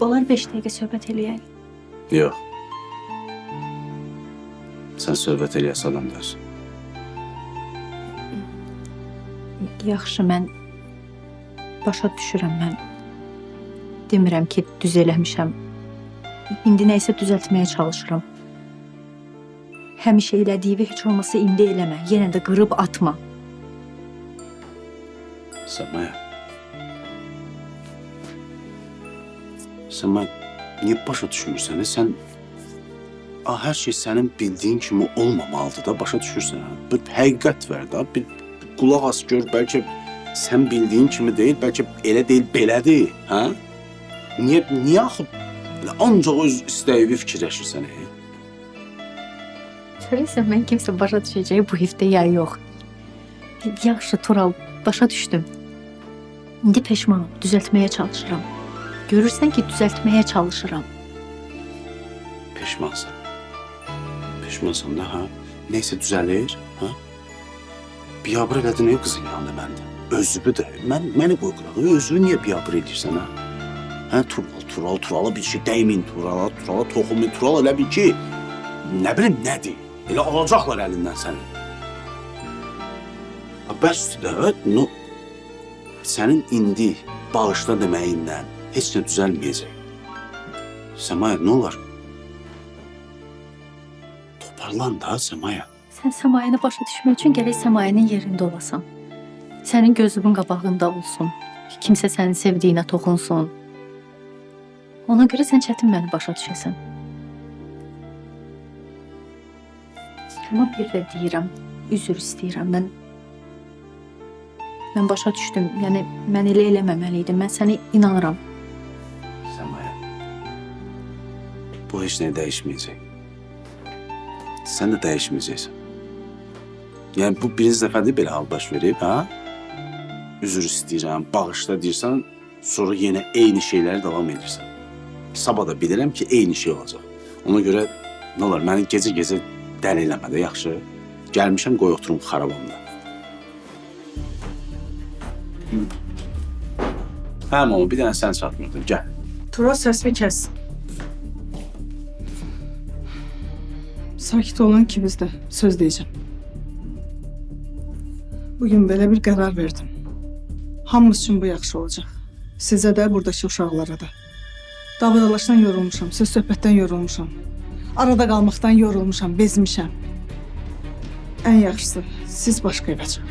Olar 5 dəqiqə söhbət eləyək. Yox. Sən söhbət eləyəsə adam deyilsən. Yaxşı, mən başa düşürəm mən. Demirəm ki, düz eləmişəm. İndi nə isə düzəltməyə çalışıram. Həmişə elədiyi heç olmasa indi eləmə. Yenə də qırıb atma. Səmaya. Səmaya, niyə başa düşmürsən? Sən a, hər şey sənin bildiyin kimi olmamalıdır da, başa düşürsən? Bir həqiqət var da, bir, bir qulaq as gör, bəlkə sən bildiyin kimi deyil, bəlkə elə deyil, belədir, hə? Niyə niyə axı ancaq öz istəyini fikirləşirsən? Hə? Söyləsən mən kimsə başa düşəcəyi bu hifdə ya yox. Yaxşı Tural, başa düşdüm. İndi peşmanam, düzəltməyə çalışıram. Görürsən ki, düzəltməyə çalışıram. Peşmansan. Peşmansan da ha? Neyse düzelir. Ha? Biyabır elədin o qızın yanında məndə. Özümü də, mən, məni qoy qırağı, özünü niyə biyabır edirsən ha? Hə, Tural, Tural, Turala bir şey dəymin, Turala, Turala toxunmayın, Tural elə bil ki, nə bilim nədir? Elə alacaqlar əlindən səni. Ha, Bəsdir də, no, sənin indi bağışla deməyindən heç nə düzəlməyəcək. Səmaya, nə olar? Toparlan da Səmaya. Sən Səmayəni başa düşmək üçün gərək Səmayənin yerində olasan. Sənin gözünün qabağında olsun. Kimsə sənin sevdiyinə toxunsun. Ona görə sən çətin məni başa düşəsən. Amma bir də deyirəm, üzr istəyirəm. Mən mən başa düşdüm. Yəni mən elə eləməməli idim. Mən sənə inanıram. Bu heç nə dəyişməyəcək. Sən də dəyişməyəcəksən. Yəni bu birinci dəfədir belə hal baş verib, ha? Üzr istəyirəm, bağışla deyirsən, sonra yenə eyni şeyləri davam edirsən. Sabah da bilirəm ki, eyni şey olacaq. Ona görə nə olar, məni gecə-gecə dəli eləmə də, yaxşı? Gəlmişəm, qoy oturum xarabamda. Hə, mama, bir dənə sən çatmırdın, gəl. Tural səsimi kəs. Sakit olun ikimiz də. Söz deyəcəm. Bugün belə bir qərar verdim. Hamımız üçün bu yaxşı olacaq. Sizə də, buradakı uşaqlara da. Davadalaşdan yorulmuşam, söz söhbətdən yorulmuşam. Arada qalmaqdan yorulmuşam, bezmişəm. Ən yaxşısı siz başqa evə çıxın.